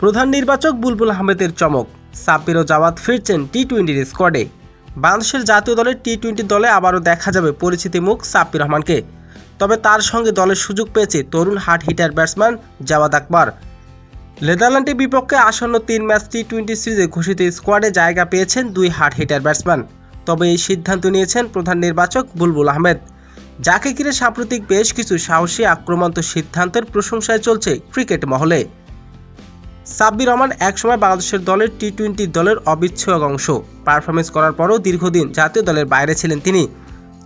প্রধান নির্বাচক বুলবুল আহমেদের চমক। সাব্বির ও জাওয়াত ফিরছেন টি টোয়েন্টির স্কোয়াডে। বাংলাদেশের জাতীয় দলের টি টোয়েন্টি দলে আবারও দেখা যাবে পরিচিতি মুখ সাব্বির রহমানকে। তবে তার সঙ্গে দলের সুযোগ পেয়েছে তরুণ hard hitter batsman Jawad Akbar. নেদারল্যান্ডের বিপক্ষে আসন্ন তিন ম্যাচ টি টোয়েন্টি সিরিজে ঘোষিত স্কোয়াডে জায়গা পেয়েছেন দুই হার্ট হিটার ব্যাটসম্যান। তবে এই সিদ্ধান্ত নিয়েছেন প্রধান নির্বাচক বুলবুল আহমেদ। যাকে ঘিরে সাম্প্রতিক বেশ কিছু সাহসী আক্রমন্ত সিদ্ধান্তের প্রশংসায় চলছে ক্রিকেট মহলে। সাব্বির রহমান একসময় বাংলাদেশের দলের টি টোয়েন্টি দলের অবিচ্ছেদ্য অংশ। পারফরমেন্স করার পরও দীর্ঘদিন জাতীয় দলের বাইরে ছিলেন তিনি।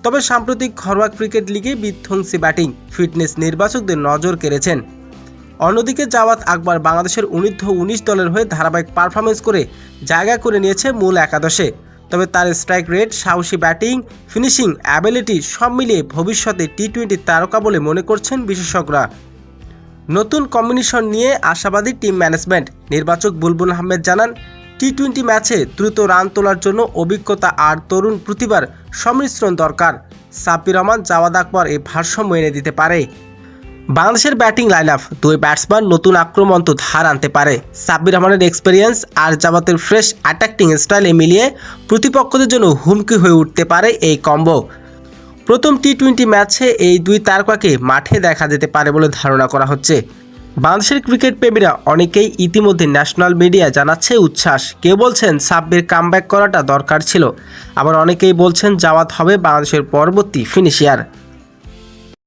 তবে সাম্প্রতিক ঘরোয়া ক্রিকেট লিগে বিধ্বংসী ব্যাটিং, ফিটনেস নির্বাচকদের নজর কেড়েছেন। অন্যদিকে জাওয়াত আকবর বাংলাদেশের অনূর্ধ্ব উনিশ দলের হয়ে ধারাবাহিক পারফরমেন্স করে জায়গা করে নিয়েছে মূল একাদশে। তবে তার স্ট্রাইক রেট, সাহসী ব্যাটিং, ফিনিশিং অ্যাবিলিটি সব মিলিয়ে ভবিষ্যতে টি টোয়েন্টি তারকা বলে মনে করছেন বিশেষজ্ঞরা। নতুন কম্বিনেশন নিয়ে আশাবাদী টিম ম্যানেজমেন্ট। নির্বাচক বুলবুল আহমেদ জানান টি টোয়েন্টি ম্যাচে দ্রুত রান তোলার জন্য অভিজ্ঞতা আর তরুণ প্রতিভার সংমিশ্রণ দরকার। সাব্বির রহমান, জাওয়াদ আকবর এই ভারসাম্য এনে দিতে পারে। বাংলাদেশের ব্যাটিং লাইন আপ দুই ব্যাটসম্যান নতুন আক্রমণ তো ধার আনতে পারে। সাব্বির রহমানের এক্সপিরিয়েন্স আর জামাতের ফ্রেশ অ্যাটাকিং স্টাইলে মিলিয়ে প্রতিপক্ষদের জন্য হুমকি হয়ে উঠতে পারে এই কম্বো প্রথম টি টোয়েন্টি ম্যাচে এই দুই তারকাকে মাঠে দেখা যেতে পারে বলে ধারণা করা হচ্ছে। বাংলাদেশের ক্রিকেট প্রেমীরা অনেকেই ইতিমধ্যে ন্যাশনাল মিডিয়া জানাচ্ছে উচ্ছ্বাস। কেউ বলছেন সাব্বির কামব্যাক করাটা দরকার ছিল। আবার অনেকেই বলছেন জাওয়াত হবে বাংলাদেশের পরবর্তী ফিনিশিয়ার।